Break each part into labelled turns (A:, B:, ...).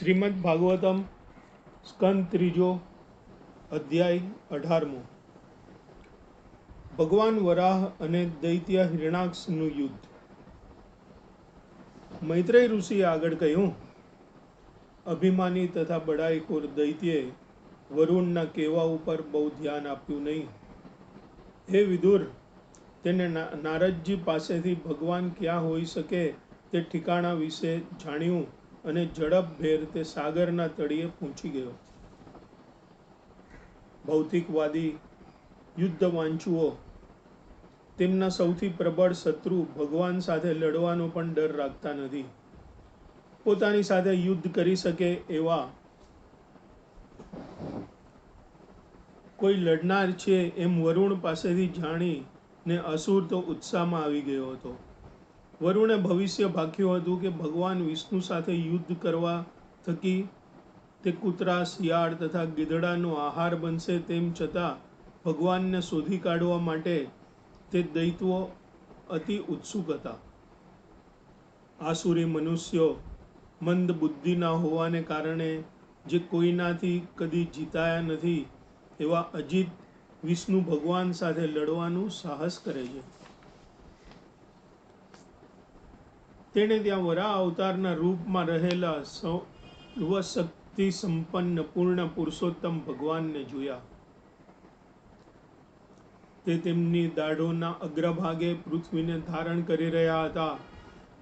A: શ્રીમદ ભાગવતમ સ્કંદ ત્રીજો અધ્યાય અઢારમો. ભગવાન વરાહ અને દૈત્ય હિરણાક્ષનું યુદ્ધ. મૈત્રેય ઋષિએ આગળ કહ્યું, અભિમાની તથા બડાઈખોર દૈત્યે વરુણના કહેવા ઉપર બહુ ધ્યાન આપ્યું નહીં. હે વિદુર, તેને નારદજી પાસેથી ભગવાન ક્યાં હોઈ શકે તે ઠિકાણા વિશે જાણ્યું. અને ઝડપભેર તે સાગરના તળિયે પહોંચી ગયો. ભૌતિકવાદી યુદ્ધવાંચુઓ તેમના સૌથી પ્રબળ શત્રુ ભગવાન સાથે લડવાનો પણ ડર રાખતા નથી. પોતાની સાથે યુદ્ધ કરી શકે એવા કોઈ લડનાર છે એમ વરુણ પાસેથી જાણી ને અસુર તો ઉત્સાહમાં આવી ગયો હતો. વરુણે ભવિષ્ય ભાખ્યું હતું કે ભગવાન વિષ્ણુ સાથે યુદ્ધ કરવા થકી તે કૂતરા શિયાળ તથા ગીધડાનો આહાર બનશે તેમ છતાં ભગવાનને શોધી કાઢવા માટે તે દૈત્વો અતિ ઉત્સુક હતા. આસુરી મનુષ્યો મંદ બુદ્ધિના હોવાને કારણે જે કોઈનાથી કદી જીતાયા નથી એવા અજીત વિષ્ણુ ભગવાન સાથે લડવાનું સાહસ કરે છે. તેણે ત્યાં વરા અવતારના રૂપમાં રહેલા સર્વશક્તિ સંપન્ન પૂર્ણ પુરુષોત્તમ ભગવાનને જોયા. તે તેમની દાઢોના અગ્રભાગે પૃથ્વીને ધારણ કરી રહ્યા હતા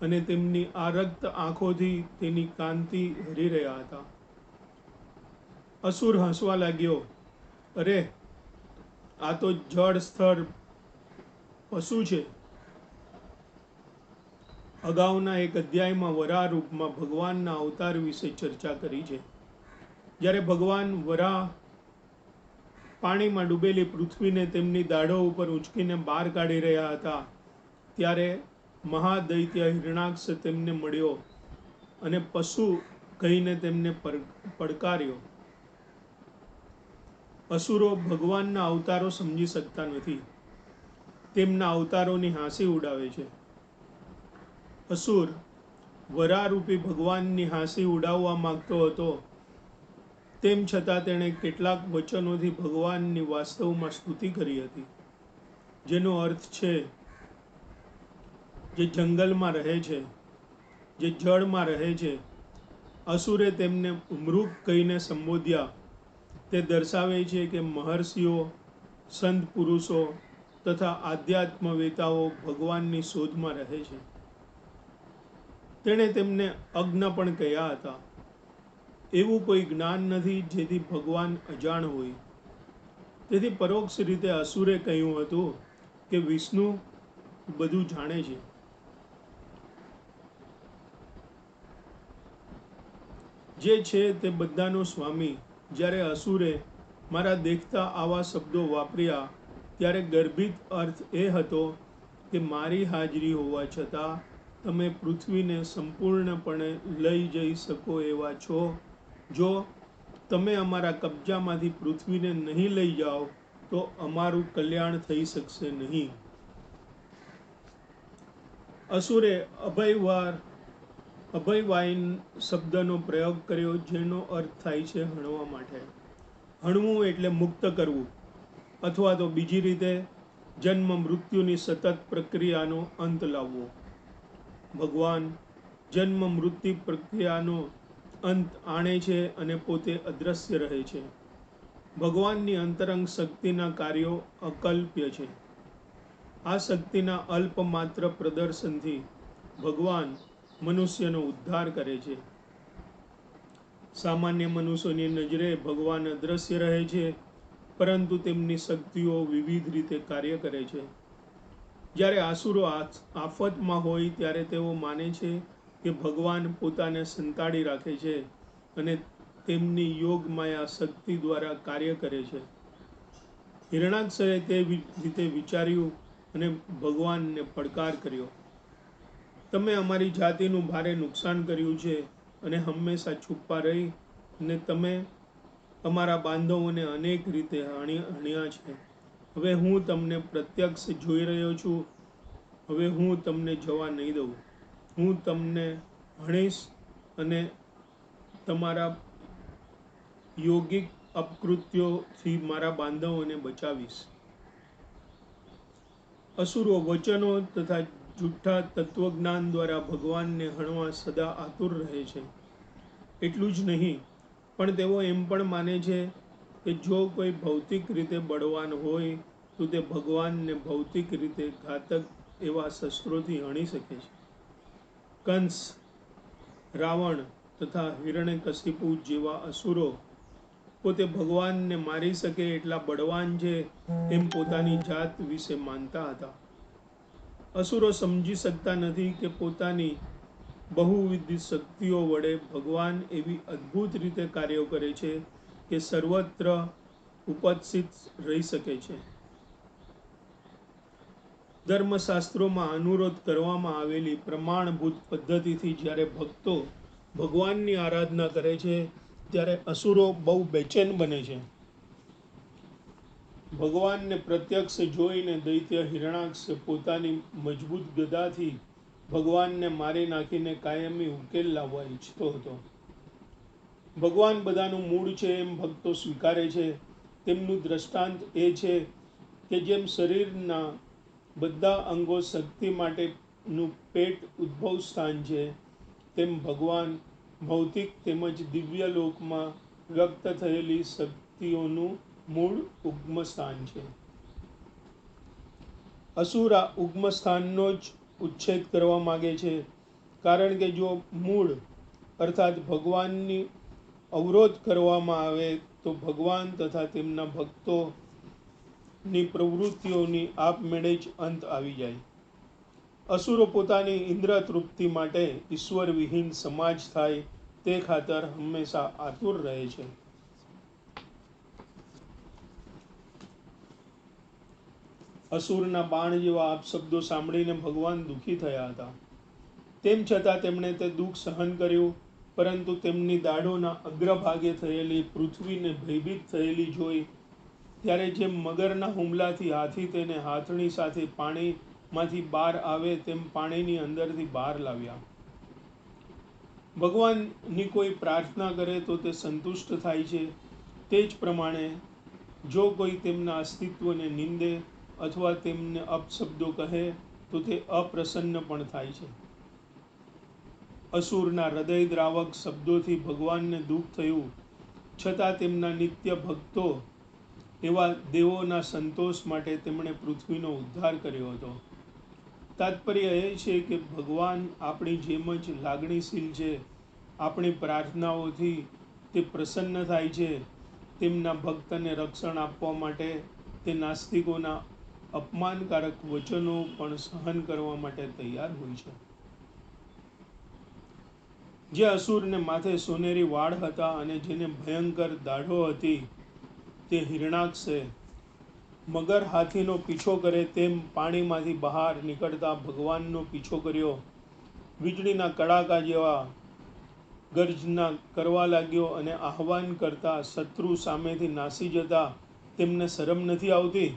A: અને તેમની આરક્ત આંખોથી તેની કાંતિ હરી રહ્યા હતા. અસુર હસવા લાગ્યો, અરે, આ તો જળ સ્થળ પશુ છે. અગાઉના એક અધ્યાયમાં વરા રૂપમાં ભગવાનના અવતાર વિશે ચર્ચા કરી છે. જ્યારે ભગવાન વરા પાણીમાં ડૂબેલી પૃથ્વીને તેમની દાઢો ઉપર ઉંચકીને બહાર કાઢી રહ્યા હતા, ત્યારે મહાદૈત્ય હિરણાક્ષ તેમને મળ્યો અને પશુ કહીને તેમને પડકાર્યો. અસુરો ભગવાનના અવતારો સમજી શકતા નથી. તેમના અવતારોની હાંસી ઉડાવે છે. અસુર વરારૂપી ભગવાનની હાંસી ઉડાવવા માગતો હતો. તેમ છતાં તેણે કેટલાક વચનોથી ભગવાનની વાસ્તવમાં સ્તુતિ કરી હતી. જેનો અર્થ છે, જે જંગલમાં રહે છે, જે જળમાં રહે છે, અસુરે તેમને મૃગ કહીને સંબોધ્યા. તે દર્શાવે છે કે મહર્ષિઓ, સંત પુરુષો તથા આધ્યાત્મવેતાઓ ભગવાનની શોધમાં રહે છે. તેણે તેમને અજ્ઞ પણ કહ્યા હતા. એવું કોઈ જ્ઞાન નથી જેથી ભગવાન અજાણ હોય. તેથી પરોક્ષ રીતે અસુરે કહ્યું હતું કે, વિષ્ણુ બધું જાણે છે. જે છે તે બધાનો સ્વામી, જ્યારે અસુરે મારા દેખતા આવા શબ્દો વાપર્યા, ત્યારે ગર્ભિત અર્થ એ હતો કે, મારી હાજરી હોવા છતાં તમે પૃથ્વીને સંપૂર્ણપણે લઈ જઈ શકો એવા છો. જો તમે અમારા કબજામાંથી પૃથ્વીને નહીં લઈ જાઓ, તો અમારું કલ્યાણ થઈ શકશે નહીં. અસુરે અભયવાર અભયવાઈન શબ્દનો પ્રયોગ કર્યો, જેનો અર્થ થાય છે હણવા માટે. હણવું એટલે મુક્ત કરવું, અથવા તો બીજી રીતે, જન્મ મૃત્યુની સતત પ્રક્રિયાનો અંત લાવવો. ભગવાન જન્મ મૃત્યુ પ્રક્રિયાનો અંત આણે છે અને પોતે અદ્રશ્ય રહે છે. ભગવાનની અંતરંગ શક્તિના કાર્યો અકલ્પ્ય છે. આ શક્તિના અલ્પ પ્રદર્શનથી ભગવાન મનુષ્યનો ઉદ્ધાર કરે છે. સામાન્ય મનુષ્યોની નજરે ભગવાન અદ્રશ્ય રહે છે, પરંતુ તેમની શક્તિઓ વિવિધ રીતે કાર્ય કરે છે. જ્યારે આસુરો આફતમાં હોય ત્યારે તેઓ માને છે કે ભગવાન પોતાને સંતાડી રાખે છે અને તેમની યોગમાયા શક્તિ દ્વારા કાર્ય કરે છે. હિરણાક્ષરે તે રીતે વિચાર્યું અને ભગવાનને પડકાર કર્યો. તમે અમારી જાતિનું ભારે નુકસાન કર્યું છે અને હંમેશા છુપા રહી અને તમે અમારા બાંધવોને અનેક રીતે હણી, હણ્યા છે. હવે હું તમને પ્રત્યક્ષ જોઈ રહ્યો છું. હવે હું તમને જવા નહીં દઉં. હું તમને ભણીશ અને તમારા યોગિક અપકૃત્યોથી મારા બાંધવોને બચાવીશ. અસુરો વચનો તથા જુઠ્ઠા તત્વજ્ઞાન દ્વારા ભગવાનને હણવા સદા આતુર રહે છે. એટલું જ નહીં, પણ તેઓ એમ પણ માને છે કે જો કોઈ ભૌતિક રીતે બળવાન હોય, તો તે ભગવાનને ભૌતિક રીતે ઘાતક એવા શસ્ત્રોથી હણી શકે છે. કંસ, રાવણ તથા હિરણ્યકશિપુ જેવા અસુરો પોતે ભગવાનને મારી શકે એટલા બળવાન છે એમ પોતાની જાત વિશે માનતા હતા. અસુરો સમજી શકતા નથી કે પોતાની બહુવિધ શક્તિઓ વડે ભગવાન એવી અદ્ભુત રીતે કાર્યો કરે છે કે સર્વત્ર ઉપસ્થિત રહી શકે છે. ધર્મશાસ્ત્રોમાં અનુરોધ કરવામાં આવેલી પ્રમાણભૂત પદ્ધતિથી જ્યારે ભક્તો ભગવાનની આરાધના કરે છે, ત્યારે અસુરો બહુ બેચેન બને છે. ભગવાનને પ્રત્યક્ષ જોઈને દૈત્ય હિરણાક્ષ પોતાની મજબૂત ગદાથી ભગવાનને મારી નાખીને કાયમી ઉકેલ લાવવા ઈચ્છતો હતો. ભગવાન બધાનું મૂળ છે, એમ ભક્તો સ્વીકારે છે. તેમનું દ્રષ્ટાંત એ છે કે જેમ શરીરના બધા અંગો શક્તિ માટેનું પેટ ઉદ્ભવ સ્થાન છે, તેમ ભગવાન ભૌતિક તેમજ દિવ્ય લોકમાં વ્યક્ત થયેલી શક્તિઓનું મૂળ ઉગ્મ સ્થાન છે. અસુરા ઉગ્મ સ્થાનનો જ ઉચ્છેદ કરવા માગે છે. કારણ કે જો મૂળ, અર્થાત ભગવાનની અવરોધ કરવામાં આવે તો ભગવાન તથા તેમના ભક્તોની પ્રવૃત્તિઓની આપમેળે જ અંત આવી જાય. અસુરો પોતાની ઇન્દ્ર તૃપ્તિ માટે ઈશ્વર વિહીન સમાજ થાય તે ખાતર હંમેશા આતુર રહે છે. અસુરના બાણ જેવા આપશબ્દો સાંભળીને ભગવાન દુઃખી થયા હતા. તેમ છતાં તેમણે તે દુઃખ સહન કર્યું પરંતુ તેમની દાડોના અગ્રભાગે થયેલી પૃથ્વીને ભયભીત થયેલી જોઈ, ત્યારે જેમ મગરના હુમલાથી હાથી તેને હાથણી સાથે પાણીમાંથી બહાર આવે, તેમ પાણીની અંદરથી બહાર લાવ્યા. ભગવાનની કોઈ પ્રાર્થના કરે તો તે સંતુષ્ટ થાય છે. તે જ પ્રમાણે, જો કોઈ તેમના અસ્તિત્વને નિંદે અથવા તેમને અપશબ્દો કહે, તો તે અપ્રસન્ન પણ થાય છે. અસુરના હૃદય દ્રાવક શબ્દોથી ભગવાનને દુઃખ થયું. છતાં તેમના નિત્ય ભક્તો એવા દેવોના સંતોષ માટે તેમણે પૃથ્વીનો ઉદ્ધાર કર્યો હતો. તાત્પર્ય એ છે કે ભગવાન આપણી જેમ જ લાગણીશીલ છે. આપણી પ્રાર્થનાઓથી તે પ્રસન્ન થાય છે. તેમના ભક્તને રક્ષણ આપવા માટે તે નાસ્તિકોના અપમાનકારક વચનો પણ સહન કરવા માટે તૈયાર હોય છે. જે અસુરને માથે સોનેરી વાળ હતા અને જેને ભયંકર દાઢો હતી, તે હિરણાક્ષે મગર હાથીનો પીછો કરે તેમ પાણીમાંથી બહાર નીકળતા ભગવાનનો પીછો કર્યો. વીજળીના કડાકા જેવા ગર્જના કરવા લાગ્યો અને આહવાન કરતા શત્રુ સામેથી નાસી જતા તેમને શરમ નથી આવતી.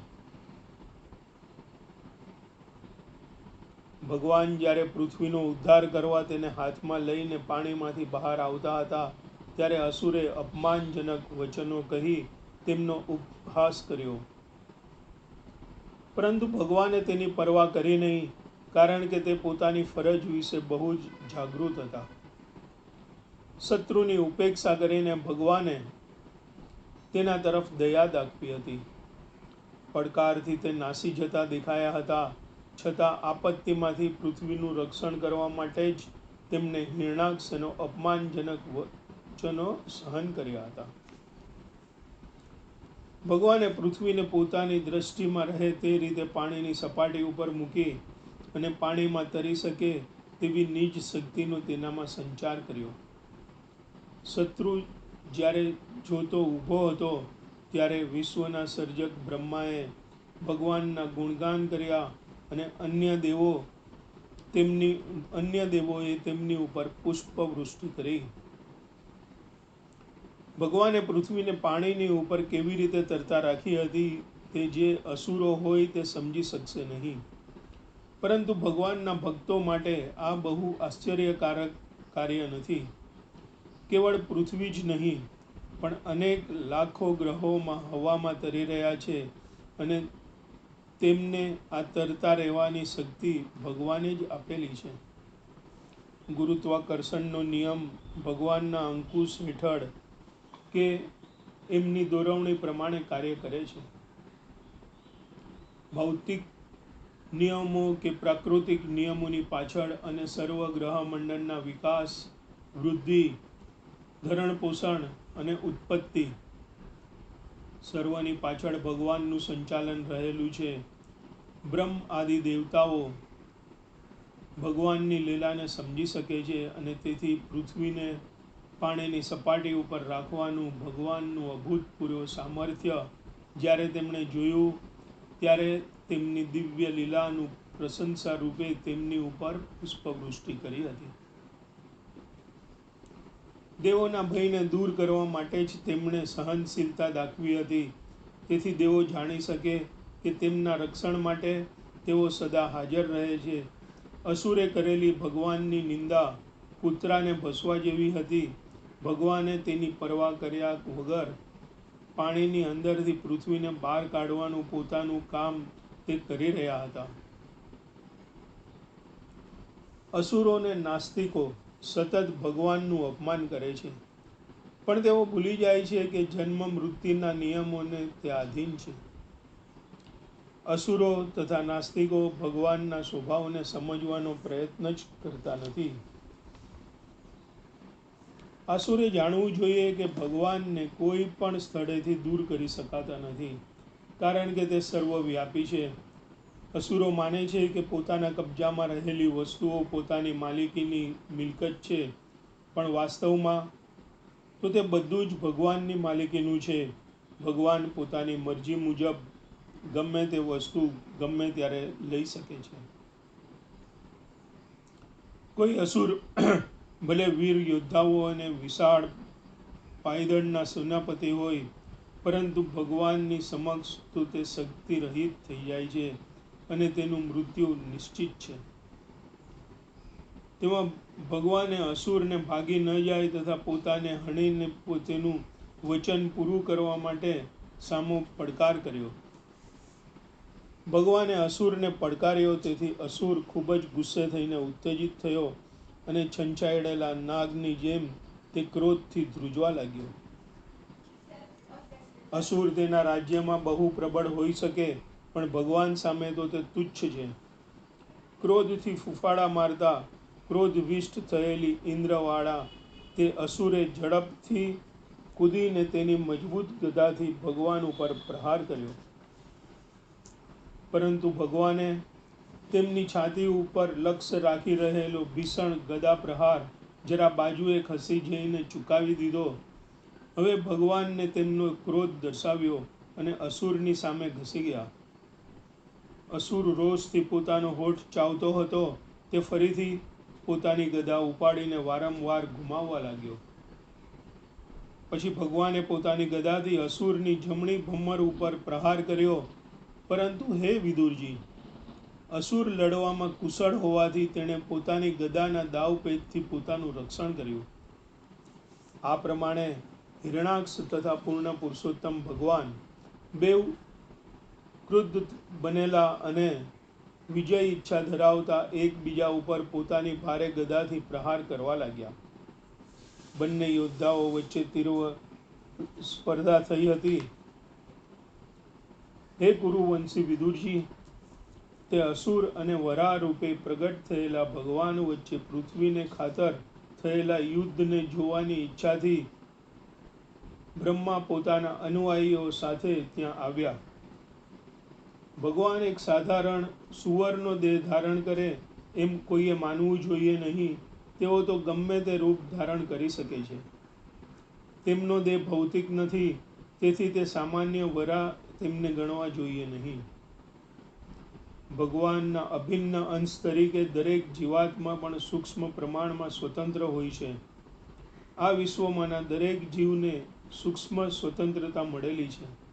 A: ભગવાન જ્યારે પૃથ્વીનો ઉદ્ધાર કરવા તેને હાથમાં લઈને પાણીમાંથી બહાર આવતા હતા, ત્યારે અસુરે અપમાનજનક વચનો કહી તેમનો ઉપહાસ કર્યો. પરંતુ ભગવાને તેની પરવા કરી નહીં, કારણ કે તે પોતાની ફરજ વિશે બહુ જ જાગૃત હતા. શત્રુની ઉપેક્ષા કરીને ભગવાને તેના તરફ દયા દાખવી હતી. પડકારથી તે નાસી જતા દેખાયા હતા. છતાં આપત્તિમાંથી પૃથ્વીનું રક્ષણ કરવા માટે જ તેમને હિરણાક્ષનો અપમાનજનક વચનો સહન કર્યા હતા. ભગવાને પૃથ્વીને પોતાની દ્રષ્ટિમાં રહે તે રીતે પાણીની સપાટી ઉપર મૂકી અને પાણીમાં તરી શકે તેવી નીચ શક્તિનો તેનામાં સંચાર કર્યો. શત્રુ જ્યારે જોતો ઊભો હતો, ત્યારે વિશ્વના સર્જક બ્રહ્માએ ભગવાનના ગુણગાન કર્યા અને અન્ય દેવો તેમની, અન્ય દેવોએ તેમની ઉપર પુષ્પવૃષ્ટિ કરી. ભગવાને પૃથ્વીને પાણીની ઉપર કેવી રીતે તરતા રાખી હતી તે જે અસુરો હોય તે સમજી શકશે નહીં. પરંતુ ભગવાનના ભક્તો માટે આ બહુ આશ્ચર્યકારક કાર્ય નથી. કેવળ પૃથ્વી જ નહીં, પણ અનેક લાખો ગ્રહોમાં હવામાં તરી રહ્યા છે અને તેમને આ તરતા રહેવાની શક્તિ ભગવાને જ આપેલી છે. ગુરુત્વાકર્ષણનો નિયમ ભગવાનના અંકુશ હેઠળ કે એમની દોરવણી પ્રમાણે કાર્ય કરે છે. ભૌતિક નિયમો કે પ્રાકૃતિક નિયમોની પાછળ અને સર્વ ગ્રહ મંડળના વિકાસ, વૃદ્ધિ ધરણ પોષણ અને ઉત્પત્તિ સર્વની પાછળ ભગવાનનું સંચાલન રહેલું છે. બ્રહ્મ આદિ દેવતાઓ ભગવાનની લીલાને સમજી શકે છે અને તેથી પૃથ્વીને પાણીની સપાટી ઉપર રાખવાનું ભગવાનનું અભૂતપૂર્વ સામર્થ્ય જ્યારે તેમણે જોયું ત્યારે તેમની દિવ્ય લીલાનું પ્રશંસા રૂપે તેમની ઉપર પુષ્પવૃષ્ટિ કરી હતી. દેવોના ભયને દૂર કરવા માટે જ તેમણે સહનશીલતા દાખવી હતી. તેથી દેવો જાણી શકે કે તેમના રક્ષણ માટે તેઓ સદા હાજર રહે છે. અસુરે કરેલી ભગવાનની નિંદા કૂતરાને ભસવા જેવી હતી. ભગવાને તેની પરવા કર્યા વગર પાણીની અંદરથી પૃથ્વીને બહાર કાઢવાનું પોતાનું કામ તે કરી રહ્યા હતા. અસુરોને નાસ્તિકો સતત ભગવાનનું અપમાન કરે છે. પણ તેઓ ભૂલી જાય છે કે જન્મ મૃત્યુના નિયમોને તે આધીન છે. અસુરો તથા નાસ્તિકો ભગવાનના સ્વભાવને સમજવાનો પ્રયત્ન જ કરતા નથી. આસુરે જાણવું જોઈએ કે ભગવાનને કોઈ પણ સ્થળેથી દૂર કરી શકાતા નથી, કારણ કે તે સર્વવ્યાપી છે. અસુરો માને છે કે પોતાના કબજામાં રહેલી વસ્તુઓ પોતાની માલિકીની મિલકત છે, પણ વાસ્તવમાં તો તે બધું જ ભગવાનની માલિકીનું છે. ભગવાન પોતાની મરજી મુજબ ગમે તે વસ્તુ ગમે ત્યારે લઈ શકે છે. કોઈ અસુર ભલે વીર યોદ્ધાઓ અને વિશાળ પાયદળના સેનાપતિ હોય, પરંતુ ભગવાનની સમક્ષ તો તે શક્તિ રહિત થઈ જાય છે. અને તેનું મૃત્યુ નિશ્ચિત છે. તેમાં ભગવાને અસુરને ભાગી ન જાય તથા પોતાને હણીને તેનું વચન પૂરું કરવા માટે સામો પડકાર કર્યો. ભગવાને અસુરને પડકાર્યો તેથી અસુર ખૂબ જ ગુસ્સે થઈને ઉત્તેજિત થયો અને છંછાયેલા નાગની જેમ તે ક્રોધથી ધ્રુજવા લાગ્યો. અસુર તેના રાજ્યમાં બહુ પ્રબળ હોઈ શકે પણ ભગવાન સામે તો તે તુચ્છ છે. ક્રોધથી ફૂફાડા મારતા ક્રોધવિષ્ટ થયેલી ઇન્દ્રવાળા તે અસુરે ઝડપથી કૂદીને તેની મજબૂત ગદાથી ભગવાન ઉપર પ્રહાર કર્યો. પરંતુ ભગવાને તેમની છાતી ઉપર લક્ષ્ય રાખી રહેલો ભીષણ ગદા પ્રહાર જરા બાજુએ ખસી જઈને ચૂકાવી દીધો. હવે ભગવાનને તેમનો ક્રોધ દર્શાવ્યો અને અસુરની સામે ઘસી ગયા. અસુર રોષથી પોતાનો હોઠ ચાવતો હતો, તે ફરીથી પોતાની ગદા ઉપાડીને વારંવાર ઘુમાવવા લાગ્યો. પછી ભગવાને પોતાની ગદાથી અસુરની જમણી ભમર ઉપર પ્રહાર કર્યો, પરંતુ હે વિદુરજી, અસુર લડવામાં કુશળ હોવાથી તેણે પોતાની ગદાના દાવ પેચથી પોતાનું રક્ષણ કર્યું. આ પ્રમાણે હિરણાક્ષ તથા પૂર્ણ પુરુષોત્તમ ભગવાન બેવ ક્રુદ્ધ બનેલા અને વિજય ઈચ્છા ધરાવતા એકબીજા ઉપર પોતાની ભારે ગદાથી પ્રહાર કરવા લાગ્યા. બંને યોદ્ધાઓ વચ્ચે તીર્વ સ્પર્ધા થઈ હતી. હે કુરુવંશી વિદુરજી, તે અસુર અને વરા રૂપે પ્રગટ થયેલા ભગવાન વચ્ચે પૃથ્વીને ખાતર થયેલા યુદ્ધને જોવાની ઈચ્છાથી બ્રહ્મા પોતાના અનુયાયીઓ સાથે ત્યાં આવ્યા. ભગવાન એક સાધારણ સુવરનો દેહ ધારણ કરે એમ કોઈએ માનવું જોઈએ નહીં, તેઓ તો ગમે તે રૂપ ધારણ કરી શકે છે. તેમનો દેહ ભૌતિક નથી, તેથી તે સામાન્ય વરા તેમને ગણવા જોઈએ નહીં. ભગવાનના અભિન્ન અંશ તરીકે દરેક જીવાત્મા પણ સૂક્ષ્મ પ્રમાણમાં સ્વતંત્ર હોય છે. આ વિશ્વમાંના દરેક જીવને સૂક્ષ્મ સ્વતંત્રતા મળેલી છે.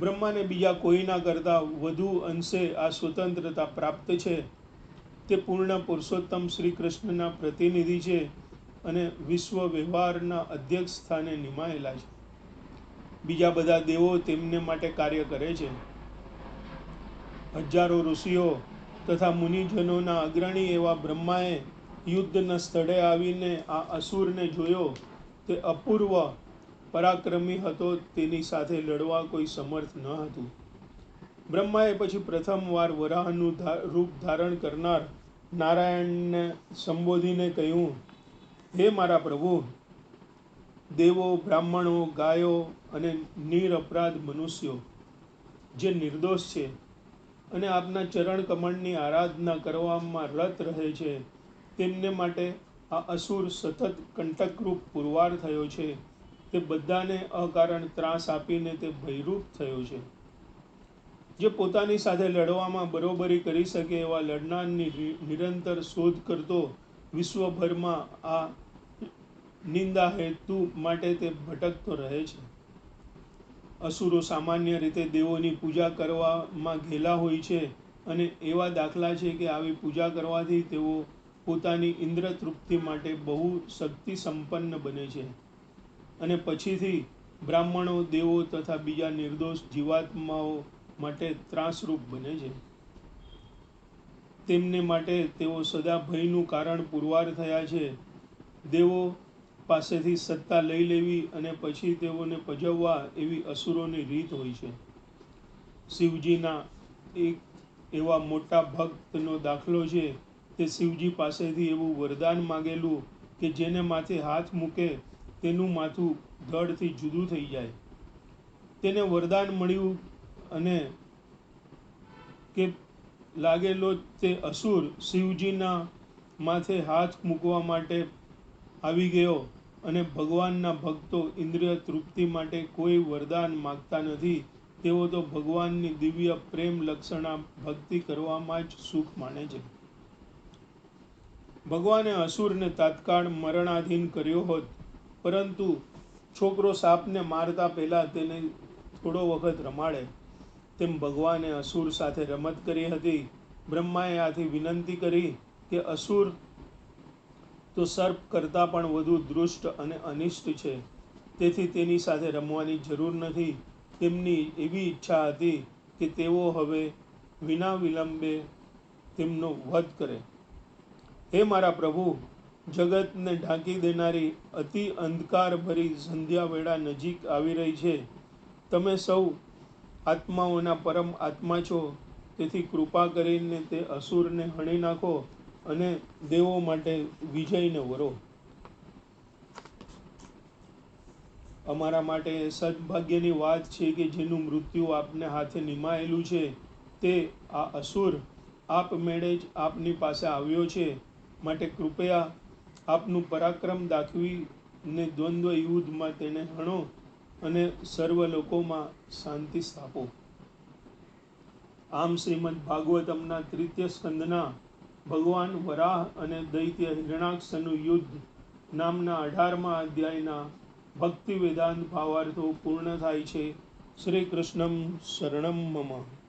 A: બ્રહ્માને બીજા કોઈના કરતાં વધુ અંશે આ સ્વતંત્રતા પ્રાપ્ત છે. તે પૂર્ણ પુરુષોત્તમ શ્રી કૃષ્ણના પ્રતિનિધિ છે અને વિશ્વ વ્યવહારના અધ્યક્ષ સ્થાને નિમાયેલા છે. બીજા બધા દેવો તેમને માટે કાર્ય કરે છે. હજારો ઋષિઓ તથા મુનિજનોના અગ્રણી એવા બ્રહ્માએ યુદ્ધના સ્થળે આવીને આ અસુરને જોયો. તે અપૂર્વ પરાક્રમી હતો, તેની સાથે લડવા કોઈ સમર્થ ન હતું. બ્રહ્માએ પછી પ્રથમવાર વરાહનું રૂપ ધારણ કરનાર નારાયણને સંબોધીને કહ્યું, હે મારા પ્રભુ, દેવો, બ્રાહ્મણો, ગાયો અને નિરપરાધ મનુષ્યો, જે નિર્દોષ છે અને આપના ચરણ કમળની આરાધના કરવામાં રત રહે છે, તેમને માટે આ અસુર સતત કંટકરૂપ પુરવાર થયો છે. તે બધાને અકારણ ત્રાસ આપીને તે ભયરૂપ થયો છે. જે પોતાની સાથે લડવામાં બરોબરી કરી શકે એવા લડનારની નિરંતર શોધ કરતો વિશ્વભરમાં આ નિંદા હેતુ માટે તે ભટકતો રહે છે. અસુરો સામાન્ય રીતે દેવોની પૂજા કરવામાં ઘેલા હોય છે અને એવા દાખલા છે કે આવી પૂજા કરવાથી તેઓ પોતાની ઇન્દ્ર તૃપ્તિ માટે બહુ શક્તિ સંપન્ન બને છે. અને પછીથી બ્રાહ્મણો, દેવો તથા બીજા નિર્દોષ જીવાત્માઓ માટે ત્રાસરૂપ બને છે. તેમને માટે તેઓ સદા ભયનું કારણ પુરવાર થયા છે. દેવો પાસેથી સત્તા લઈ લેવી અને પછી તેઓને પજવવા એવી અસુરોની રીત હોય છે. શિવજીના એક એવા મોટા ભક્તનો દાખલો છે. તે શિવજી પાસેથી એવું વરદાન માગેલું કે જેને માથે હાથ મૂકે તેનું માથું ધડથી જુદું થઈ જાય. તેને વરદાન મળ્યું અને કે લાગેલો તે અસુર શિવજીના માથે હાથ મૂકવા માટે આવી ગયો અને ભગવાનના ભક્તો ઇન્દ્રિય તૃપ્તિ માટે કોઈ વરદાન માગતા નથી, તેઓ તો ભગવાનની દિવ્ય પ્રેમ લક્ષણા ભક્તિ કરવામાં જ સુખ માને છે. ભગવાને અસુરને તાત્કાળ મરણાધીન કર્યો હોત પરંતુ છોકરો સાપને મારતા પહેલાં તેને થોડો વખત રમાડે. તેમ ભગવાને અસુર સાથે રમત કરી હતી. બ્રહ્માએ આથી વિનંતી કરી કે, અસુર, તો સર્પ કરતાં પણ વધુ દૃષ્ટ અને અનિષ્ટ છે. તેથી તેની સાથે રમવાની જરૂર નથી. તેમની એવી ઈચ્છા હતી કે તેઓ હવે વિના વિલંબે તેમનો વધ કરે. હે મારા પ્રભુ જગતને ઢાંકી દેનારી અતિ અંધકાર ભરી સંધ્યા વેળા નજીક આવી રહી છે. તમે સૌ આત્માઓના પરમ આત્મા છો. તેથી કૃપા કરીને તે અસુરને હણી નાખો અને દેવો માટે વિજયને વરો. અમારા માટે સદભાગ્યની વાત છે કે જેનું મૃત્યુ આપને હાથે નિમાયેલું છે, તે આ અસુર આપમેળે જ આપની પાસે આવ્યો છે. માટે કૃપયા આપનું પરાક્રમ દાખવીને દ્વંદ્વ યુદ્ધમાં તેને હણો અને સર્વ લોકોમાં શાંતિ સ્થાપો. આમ શ્રીમદ ભાગવતમના તૃતીય સ્કંદના ભગવાન વરાહ અને દૈત્ય હિરણાક્ષનું યુદ્ધ નામના અઢારમા અધ્યાયના ભક્તિ વેદાંત ભાવાર્થો પૂર્ણ થાય છે. શ્રી કૃષ્ણમ શરણમ મમ.